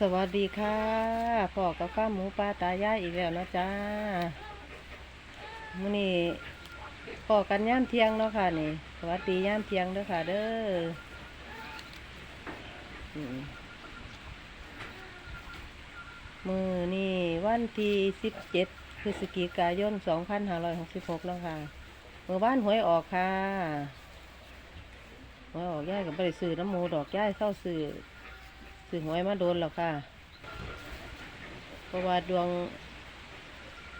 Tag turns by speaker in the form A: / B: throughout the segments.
A: สวัสดีค่ะพ่อกับข้าหมูปลาตายายอีกแล้วนะจ้ามื้อนี้พ่อกันย่ามเที่ยงเนาะค่ะนี่สวัสดีย่ามเที่ยงเด้อค่ะ เด้อมือนี่วันที่สิบเจ็ดพฤศจิกายนสองพันห้าร้อยหกสิบหกแล้วค่ะมือบ้านหวยออกค่ะหวยออกย่ายกับบริสื่อน้ำมูดอกย่ายเข้าสื่อ ซื้อหวยมาโดนแล้วค่ะ เพราะว่าดวง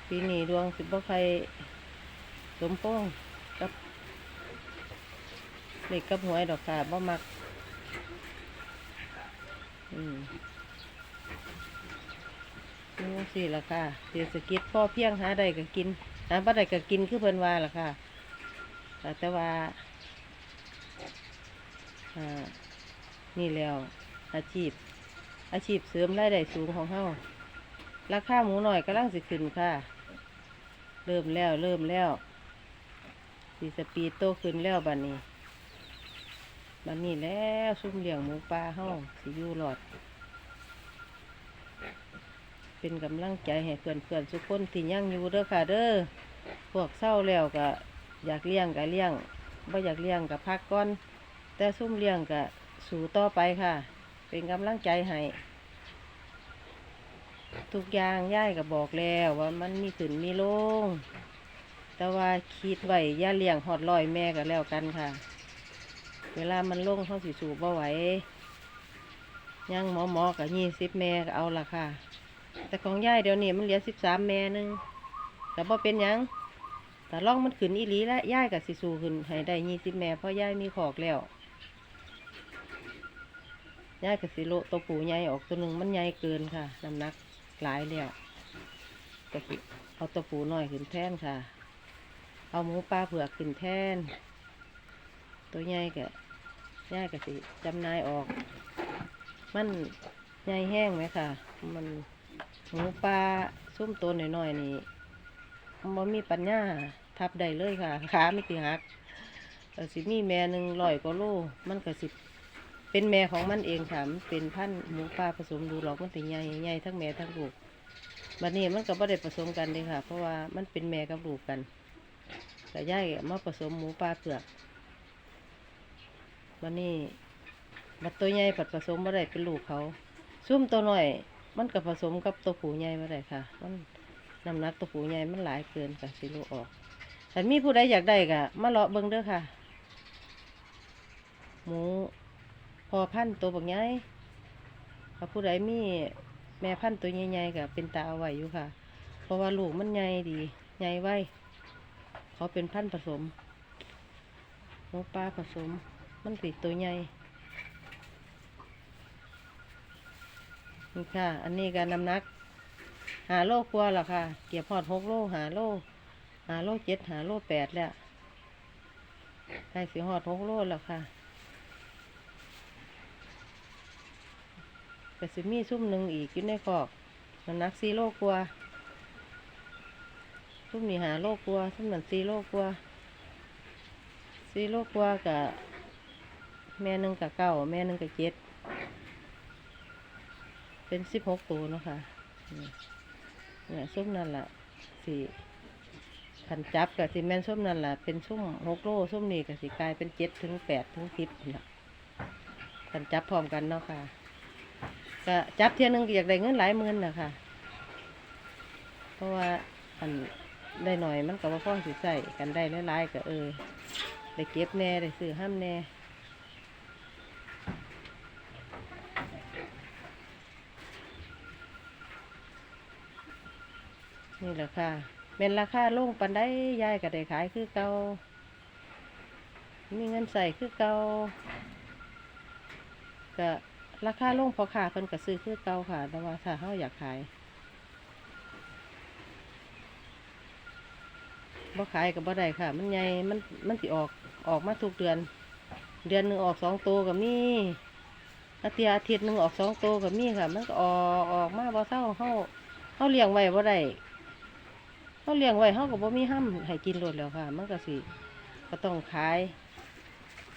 A: ปีนี้ดวงสิบบ่ใครสมโป้งกับเล็กกับหวยดอกค่ะบ่มัก อืมนี่สิล่ะค่ะเศรษฐกิจพ่อเพียงหาได้ก็กินหาบ่ได้ก็กินคือเพิ่นว่าล่ะค่ะแต่ว่าอ่านี่แล้ว อาชีพ อาชีพเสริมรายได้สูงของเฮาราคาหมูหน่อยกำลังสิขึ้นค่ะ เริ่มแล้วเริ่มแล้วสีสปีดโตขึ้นแล้วบัดนนี้บัดนนี้แล้วซุ่มเลี้ยงหมูปลาเฮาสิอยู่หลอด เป็นกำลังใจให้เพื่อนเพื่อนทุกคนที่ยังอยู่เด้อค่ะเด้อพวกเศร้าแล้วก็อยากเลี้ยงก็เลี้ยงบ่อยากเลี้ยงก็พักก่อน แต่ซุ่มเลี้ยงก็สู่ต่อไปค่ะ เป็นกำลังใจให้ทุกอย่างย่ายก็บอกแล้วว่ามันมีขึ้นมีลง แต่ว่าคิดไว้ย่าเลี้ยงหอดลอยแม่ก็แล้วกันค่ะ เวลามันลงเขาสิสูบบ่ไหวยังหมอหมอกับยี่สิบแม่ก็เอาละค่ะ แต่ของย่ายเดี๋ยวนี้มันเหลือสิบสามแม่หนึงแต่บ่เป็นยังแต่ล่องมันขึ้นอีหลีแล้วย่ายกับสิสูขึ้นให้ได้ยี่สิบแม่เพราะย่ายมีขอกแล้ว ย่ายกับสิโลตัวปูใหญ่ออกตัวหนึ่งมันใหญ่เกินค่ะน้ำหนักหลายแล้วก็สิเอาตัวปูน้อยขึ้นแท่นค่ะ เอาหมูปลาเผือกขึ้นแท่นตัวใหญ่ก็ย่ายกับสิจำนายออก มันใหญ่แห้งไหมค่ะ มันหมูปลาซุ่มตัวหน่อยๆนี่มันมีปัญญาทับได้เลยค่ะขาไม่กี่หักกสิมีแม่หนึ่งร้อยกว่าโลมันก็สิ เป็นแม่ของมันเองค่ะมันเป็นพันธุ์หมูป่าผสมดูหรอกมันถึงใหญ่ใหญ่ทั้งแม่ทั้งลูกบัดนี้มันก็บ่ได้ผสมกันเลยค่ะ เพราะว่ามันเป็นแม่กับลูกกันแต่ย่ายมาผสมหมูป่าเผือกบัดนี้บัดตัวใหญ่ผัดผสมบ่ได้เป็นลูกเขาซุ่มตัวหน้อย มันก็ผสมกับตัวผูใหญ่บ่ได้ค่ะ มันน้ำหนักตัวผูใหญ่มันหลายเกินค่ะสิลูกออกแต่มีผู้ใดอยากได้ก็มาเลาะเบิ่งเด้อค่ะ หมู พอพันตัวบักใหญ่ถ้าผู้ใดมีแม่พันตัวใหญ่ๆก็เป็นตาเอาไว้อยู่ค่ะ เพราะว่าลูกมันใหญ่ดีใหญ่ไว้เขาเป็นพันผสมหมูปลาผสม มันติดตัวใหญ่นี่ค่ะ อันนี้ก็น้ำนัก หาโลกว่าแล้วค่ะ เกียบพอดหกโลหาโลหาโลเจ็ดหาโลแปดแล้วใกล้สิหอดหกโลแล้วค่ะ ก็สิมีซุ่มหนึ่งอีกอยู่ในคอกน้ำหนักสี่โลกว่าซุ่มนี่หาโลกว่าซุ่มนั่นสี่โลกว่าสี่โลกว่ากับแม่หนึ่งกับเก้าแม่หนึ่งกับเจ็ดเป็นสิบหกตัวเนาะค่ะเนี่ยซุ่มนั่นแหละสี่ขันจับกับสิแม่นซุ่มนั่นแหละเป็นซุ่มหกโลซุ่มนี่กับสิกลายเป็นเจ็ดถึงแปดถึงสิบนะขันจับพร้อมกันเนาะค่ะ ก็จับเที่ยหนึงก็อยากได้เงินหลายหมื่นนะค่ะเพราะว่าอันได้หน่อยมันก็ว่าพ่อสิใส่กันได้หลายๆก็เออได้เก็บแน่ได้ซื้อห้ามแน่นี่แหละค่ะเป็นราคาลงปันได้ยายก็ได้ขายคือเก่ามีเงินใส่คือเก่าก็ ราคาลงพอขาเพิ่นก็ซื้อคือเก่าค่ะ แต่ว่าถ้าเฮาอยากขายบ่ขายก็บ่ได้ค่ะ มันใหญ่มันมันสิออกออกมาทุกเดือน เดือนหนึ่งออกสองตัวก็มีอาทิตย์อาทิตย์หนึ่งออกสองตัวก็มีค่ะ มันก็ออกออกมาบ่เศร้าเฮาเฮาเลี้ยงไว้บ่ได้เฮาเลี้ยงไว้เฮาก็บ่มีห้ำให้กินโลดแล้วค่ะ มันก็สิก็ต้องขาย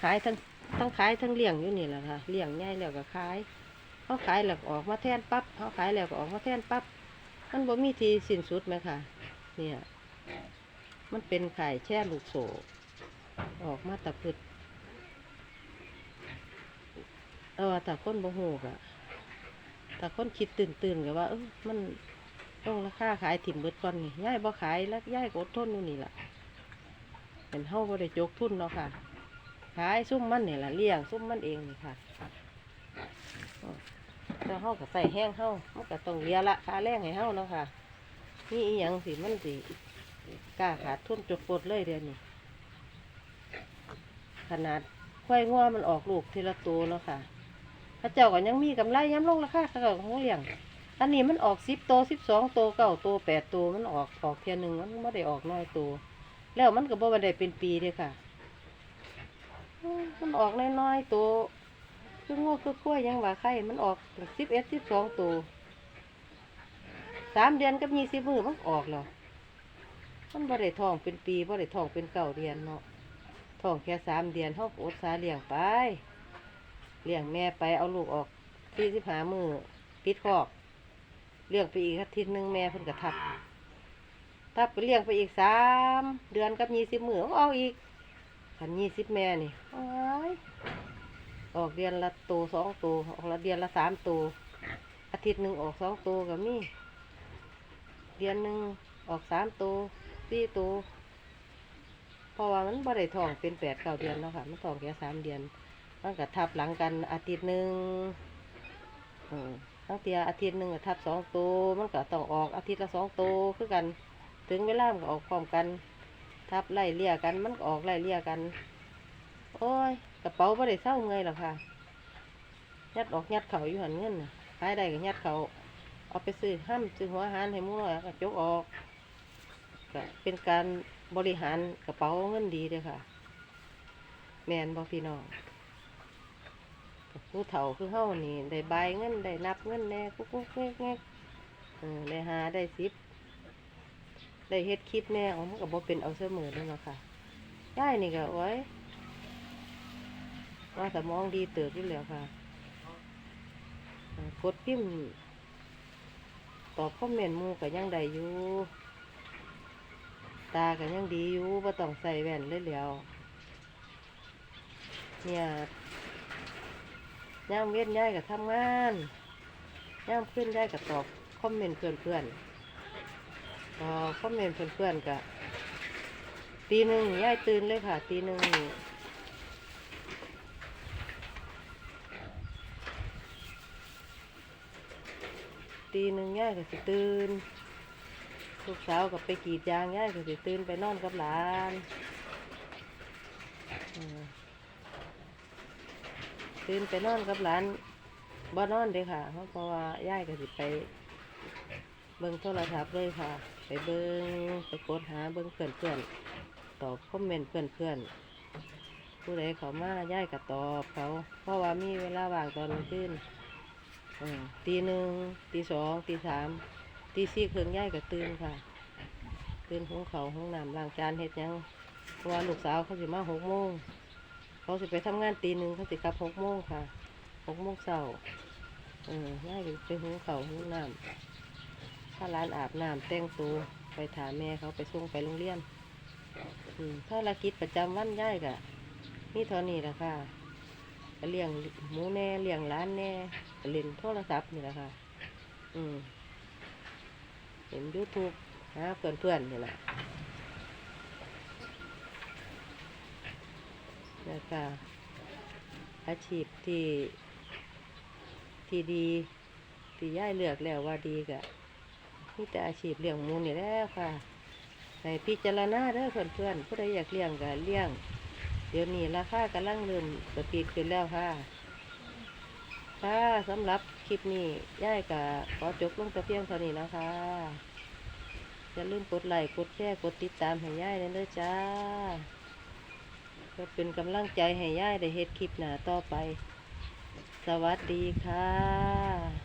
A: ขายทั้ง ทั้งขายทั้งเลี้ยงอยู่นี่แหละค่ะเลี้ยงใหญ่แล้วก็ขายเขาขายแล้วออกมาแทนปั๊บเขาขายแล้วก็ออกมาแทนปั๊บมันบ่มีทีสิ้นสุดไหมค่ะ เนี่ย มันเป็นไข่แช่ลูกโศกออกมาตะพึดเออแต่คนบ่ฮู้กะแต่คนคิดตื่นตื่นกับว่า เออมันต้องราคาขายถิ่มเบิดก่อนนี่ย่ายบ่ขายแล้วย่ายก็อดทนอยู่นี่แหละเป็นเฮาบ่ได้จกทุนเนาะค่ะ ขายซุ่มมันนี่ล่ะเลี้ยงซุ่มมันเองนี่ค่ะแล้วเฮาก็ใส่แห้งเฮามันก็ต้องเลี้ยละค่าแรงให้เฮาเนาะค่ะนี่อีหยังสิมันสิกล้าขาดทุนจดปดเลยเดือนนี้ขนาดควายงัวมันออกลูกทีละตัวเนาะค่ะพระเจ้าก็ยังมีกำไรย้ำลงราคาเขาก็ของเลี้ยงอันนี้มันออกสิบตัวสิบสองตัวเก้าตัวแปดตัวมันออกออกเทียหนึ่งมันไม่ได้ออกน้อยตัวแล้วมันก็บ่ได้เป็นปีเลยค่ะ มันออกน้อยๆตัวคืองัวคือควายยังว่าไข่มันออกสิบเอ็ดสิบสองตัวสามเดือนกับยี่สิบมือมันออกแล้วมันบ่ได้ท้องเป็นปีบ่ได้ท้องเป็นเก่าเดือนเนาะทองแค่สามเดือนเฮาอดสาเลี้ยงไปเลี้ยงแม่ไปเอาลูกออกสี่สิบห้ามือปิดคอกเลี้ยงไปอีกอาทิตย์หนึ่งแม่เพิ่นก็ทับทับไปเลี้ยงไปอีกสามเดือนกับยี่สิบมือเอาออกอีก ขันยี่สิบแม่นี่โอ้ยออกเดือนละตัวสองตัวออกละเดือนละสามตัวอาทิตย์หนึ่งออกสองตัวก็มีเดือนหนึ่งออกสามตัวสี่ตัวเพราะว่ามันบ่ได้ท้องเป็นแปดเก้าเดือนเนาะค่ะมันท้องแค่สามเดือนมันก็ทับหลังกันอาทิตย์หนึ่งอืมตั้งแต่อาทิตย์หนึ่งก็ทับสองตัวมันก็ต้องออกอาทิตย์ละสองตัวคือกัน ถึงเวลามันก็ออกพร้อมกัน ทับไล่เลี่ยกัน มันก็ออกไล่เลี่ยกัน โอ้ย กระเป๋าบ่ได้เศร้าเงยหรอกค่ะ ยัดออกยัดเข่าอยู่หันเงินน่ะขายได้ก็ยัดเขาเอาไปซื้อห้ามซื้อหัวหารให้มูน้อยก็จกออกก็เป็นการบริหารกระเป๋าเงินดีเลยค่ะ แมนบอพี่น้องผู้เฒ่าคือเฮานี่ ได้ใบเงินได้นับเงินแน่กุ๊กกุ๊กแง่แง่เออได้หาได้สิบ ได้เฮ็ดคลิปแน่เอมันก็บ่เป็นเอาเสมอเลยเนาะค่ะย่ายนี่ก็โอ้ยว่าสมองดีเติบอยู่แล้วค่ะกดพิมพ์ตอบคอมเมนต์มูก็ยังได้อยู่ ตาก็ยังดีอยู่บ่ต้องใส่แว่นเลยแล้ว เนี่ยย่ามเวียนย้ายกับทำงานย่ามขึ้นย้ายกับตอบคอมเมนต์เพื่อนเพอนๆตอคอมเมนต์เพื่อนเพื่อนๆกับตีหนึ่งย้ายตื่นเลยค่ะ ตีหนึ่งตีหนึ่งย้ายก็สิตื่นลูกสาวกับไปกรีดยางย้ายก็สิตื่นไปนอนกับหลานตื่นไปนอนกับหลานบ่นอนเด้ค่ะ เพราะเพราะว่าย่ายก็สิไป เบิ่งโทรศัพท์เลยค่ะ ไปเบิ่งไปกดหาเบิ่งเพื่อนเพื่อนตอบคอมเมนต์เพื่อนเพื่อนผู้ใดเขามาย่ายก็ตอบเขา เพราะว่ามีเวลาว่างตอนกลางคืนตีหนึ่งตีสองตีสามตีสี่เครื่องย่ายก็ตื่นค่ะตื่นหุงเขาวหุงน้ำล้างจานเฮ็ดยังเพราะว่าลูกสาวเขาสิมาหกโมงเขาสิไปทำงานตีหนึ่งเขาสิกลับหกโมงค่ะหกโมงเช้าเออง่ายไปหุงเขาวหุงน้ำ ถ้าร้านอาบน้ำแต่งตัวไปถามแม่เขาไปส่งไปโรงเรียนอืมถ้าเรากิจประจำวันย่ายกะนี่เท่านี้แหละค่ะก็เลี้ยงหมูแน่เลี้ยงร้านแน่ก็เล่นโทรศัพท์นี่แหละค่ะ อืมเห็นยูทูบหาเพื่อนเพื่อนนี่แหละแล้วก็อาชีพที่ที่ดี ที่ย่ายเลือกแล้วว่าดีกะ มีแต่อาชีพเลี้ยงหมูนี่แหล้วค่ะในพิจารณาเด้อเพื่อนๆผู้ใดอยากเลี้ยงก็เลี้ยง เดี๋ยวนี้ราคากำลังเริ่มสปีดขึ้นแล้วค่ะค่ะสำหรับคลิปนี้ย่ายก็ขอจบลงแต่เพียงเท่านี้นะคะ อย่าลืมกดไลค์กดแชร์กดติดตามให้ย่ายเลยเด้อจ้าก็เป็นกำลังใจให้ย่ายได้เฮ็ดคลิปหน้าต่อไป สวัสดีค่ะ